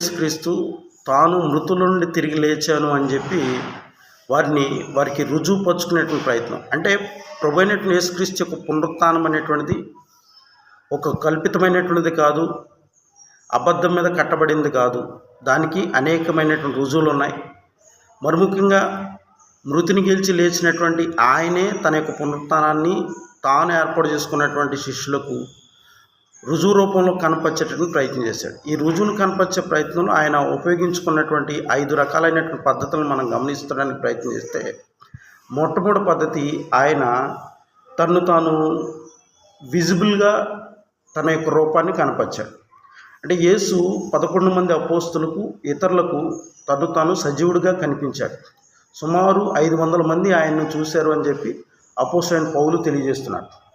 క్రీస్తు తాను మృతుల నుండి తిరిగి లేచాను అని చెప్పి వారిని వారికి రుజువు పరుచుకునేటువంటి ప్రయత్నం. అంటే ప్రభు అయినటువంటి యేసుక్రీస్తు యొక్క పునరుత్నం అనేటువంటిది ఒక కల్పితమైనటువంటిది కాదు అబద్ధం మీద కట్టబడింది కాదు. దానికి అనేకమైనటువంటి రుజువులు ఉన్నాయి. మరి ముఖ్యంగా మృతిని గెలిచి లేచినటువంటి ఆయనే తన యొక్క పునరుత్నాన్ని తాను ఏర్పాటు చేసుకున్నటువంటి శిష్యులకు రుజువు రూపంలో కనపరిచేటటువంటి ప్రయత్నం చేశాడు. ఈ రుజువును కనపరిచే ప్రయత్నంలో ఆయన ఉపయోగించుకున్నటువంటి ఐదు రకాలైనటువంటి పద్ధతులను మనం గమనించడానికి ప్రయత్నం చేస్తే మొట్టమొదటి పద్ధతి ఆయన తను తాను విజిబుల్గా తన యొక్క రూపాన్ని కనపరిచాడు. అంటే యేసు పదకొండు మంది అపోస్తులకు ఇతరులకు తను తాను సజీవుడిగా కనిపించాడు. సుమారు ఐదు వందల మంది ఆయన్ను చూశారు అని చెప్పి అపోసైన పౌలు తెలియజేస్తున్నాడు.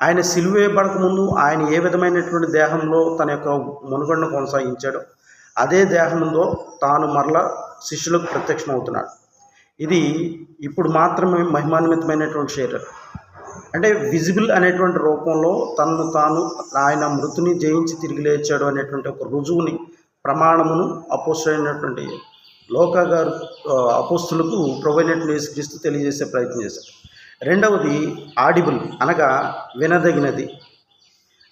ఆయన సిలువేయబడక ముందు ఆయన ఏ విధమైనటువంటి దేహంలో తన యొక్క మనుగడను కొనసాగించాడో అదే దేహంలో తాను మరలా శిష్యులకు ప్రత్యక్షం అవుతున్నాడు ఇది ఇప్పుడు మాత్రమే మహిమాన్వితమైనటువంటి శరీరం. అంటే విజిబుల్ అనేటువంటి రూపంలో తనను తాను ఆయన మృతిని జయించి తిరిగి లేచాడు అనేటువంటి ఒక రుజువుని ప్రమాణమును అపోస్టైనటువంటి లోక గారు ఆ, అపోస్తులకు ప్రొవైనటువంటి యేసుక్రీస్తు తెలియజేసే ప్రయత్నం చేశారు రెండవది ఆడిబుల్ అనగా వినదగినది.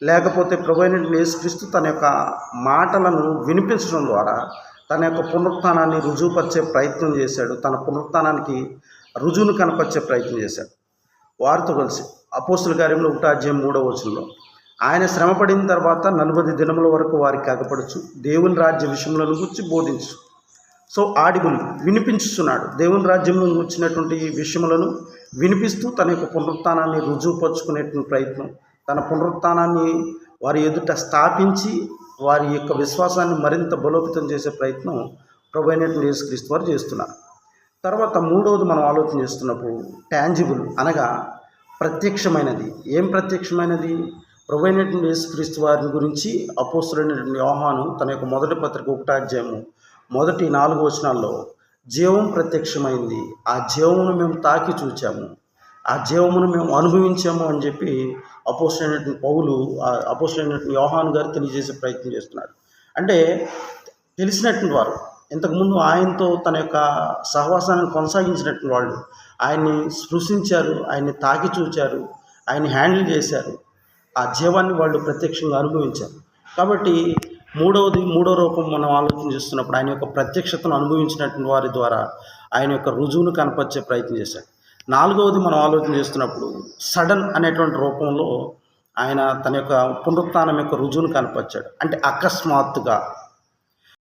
లేకపోతే ప్రొవైనటువంటి యేసుక్రీస్తు తన యొక్క మాటలను వినిపించడం ద్వారా తన యొక్క పునరుత్నాన్ని రుజువుపరిచే ప్రయత్నం చేశాడు. తన పునరుత్నానికి రుజువును కనపరిచే ప్రయత్నం చేశాడు. వారితో కలిసి అపోస్తుల కార్యంలో ఒకటో మూడవ వచనంలో ఆయన శ్రమపడిన తర్వాత నలభై దినముల వరకు వారికి కాకపడచ్చు దేవుని రాజ్య విషయములను గురించి బోధించు. సో ఆడిబుల్ వినిపించుతున్నాడు దేవుని రాజ్యంలో వచ్చినటువంటి విషయములను వినిపిస్తూ తన యొక్క పునరుత్థానాన్ని రుజువుపరుచుకునేటువంటి ప్రయత్నం. తన పునరుత్థానాన్ని వారి ఎదుట స్థాపించి వారి యొక్క విశ్వాసాన్ని మరింత బలోపేతం చేసే ప్రయత్నం ప్రభు అయినటువంటి యేసుక్రీస్తు వారు చేస్తున్నారు. తర్వాత మూడవది మనం ఆలోచన చేస్తున్నప్పుడు ట్యాంజిబుల్ అనగా ప్రత్యక్షమైనది. ఏం ప్రత్యక్షమైనది? ప్రభు అయినటువంటి యేసుక్రీస్తు వారిని గురించి అపోస్తుడైనటువంటి యోహాను తన యొక్క మొదటి పత్రిక ఒకటాధ్యాయము మొదటి నాలుగు వచనాల్లో జీవం ప్రత్యక్షమైంది. ఆ జీవమును మేము తాకి చూచాము. ఆ జీవమును మేము అనుభవించాము అని చెప్పి అపోస్తుడైనటువంటి పౌలు అపోస్తుడైనటువంటి యోహాను గారు తెలియజేసే ప్రయత్నం చేస్తున్నాడు. అంటే తెలిసినటువంటి వారు ఇంతకుముందు ఆయనతో తన యొక్క సహవాసాన్ని కొనసాగించినటువంటి వాళ్ళు ఆయన్ని స్పృశించారు ఆయన్ని తాకి చూచారు ఆయన్ని హ్యాండిల్ చేశారు. ఆ జీవాన్ని వాళ్ళు ప్రత్యక్షంగా అనుభవించారు. కాబట్టి మూడవది మూడో రూపం మనం ఆలోచన చేస్తున్నప్పుడు ఆయన యొక్క ప్రత్యక్షతను అనుభవించినటువంటి వారి ద్వారా ఆయన యొక్క రుజువును కనపరిచే ప్రయత్నం చేశాడు. నాలుగవది మనం ఆలోచన చేస్తున్నప్పుడు సడన్ అనేటువంటి రూపంలో ఆయన తన యొక్క పునరుత్నం యొక్క రుజువును కనపరిచాడు. అంటే అకస్మాత్తుగా